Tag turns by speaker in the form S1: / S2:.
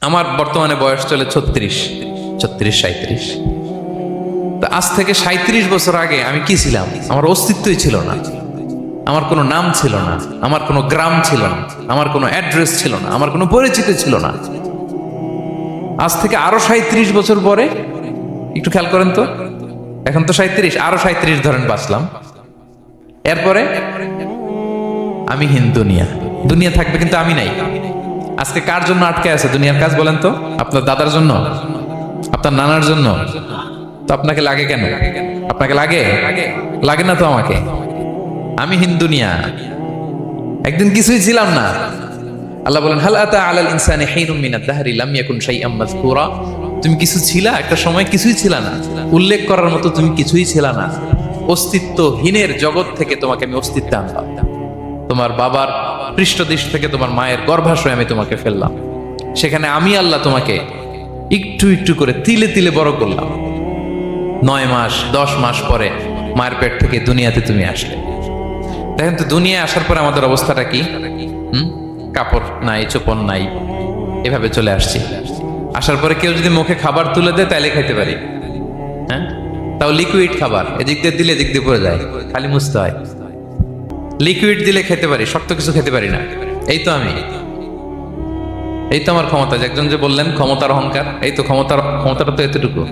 S1: আমার বর্তমানে বয়স চলে ছত্রিশ ছত্রিশ সাঁত্রিশ তা আজ থেকে সাঁত্রিশ বছর আগে আমি কি ছিলাম? আমার অস্তিত্বই ছিল না। আমার কোনো নাম ছিল না। আমার কোনো গ্রাম ছিল না। আমার কোনো অ্যাড্রেস ছিল না। আমার কোনো পরিচিতি ছিল না। আজ থেকে আরও সাঁত্রিশ বছর পরে, একটু খেয়াল করেন তো, এখন তো সাঁত্রিশ আরও সাঁত্রিশ ধরেন বাঁচলাম। এরপরে আমি হিন দুনিয়া দুনিয়া থাকবে কিন্তু আমি নাই। আজকে কার জন্য আটকে আছে দুনিয়ার কাজ বলেন তো? আপনার দাদার জন্য? আপনার নানার জন্য? তো আপনাকে লাগে কেন? আপনাকে লাগে? লাগে না তো আমাকে? আমি হিন্দুনিয়া একদিন কিছুই ছিলাম না। আল্লাহ বলেন, হাল আতা আলাল ইনসানি হিনুম মিনাদ দাহরি লাম ইয়াকুন শাইআম মাযকুরা? তুমি কিছু ছিলা? একটা সময় কিছুই ছিল না। উল্লেখ করার মতো তুমি কিছুই ছিল না। অস্তিত্বহীনের জগৎ থেকে তোমাকে আমি অস্তিত্ব আনলাম। তোমার বাবার পৃষ্ঠদেশ থেকে তোমার মায়ের গর্ভাশয় আমি তোমাকে ফেললাম। সেখানে আমি আল্লাহ তোমাকে একটু একটু করে তিলে তিলে বড় করলাম। নয় মাস, দশ মাস পরে মায়ের পেট থেকে দুনিয়াতে তুমি আসলে। দেখেন তো, দুনিয়ায় আসার পরে আমাদের অবস্থাটা কি? কাপড় নাই, চোপন নাই, এভাবে চলে আসছি। আসার পরে কেউ যদি মুখে খাবার তুলে দেয় তাহলে খাইতে পারি। হ্যাঁ? তাও লিকুইড খাবার, এদিক দিয়ে দিলে এদিক দিয়ে পড়ে যায়, খালি মুছতে হয়। লিকুইড দিলে খেতে পারি, শক্ত কিছু খেতে পারি না। এই তো আমি। এই তো আমার ক্ষমতা। যে একজন যে বললেন, ক্ষমতার অহংকার, এই তো ক্ষমতার, ক্ষমতাটা তো এতটুকু।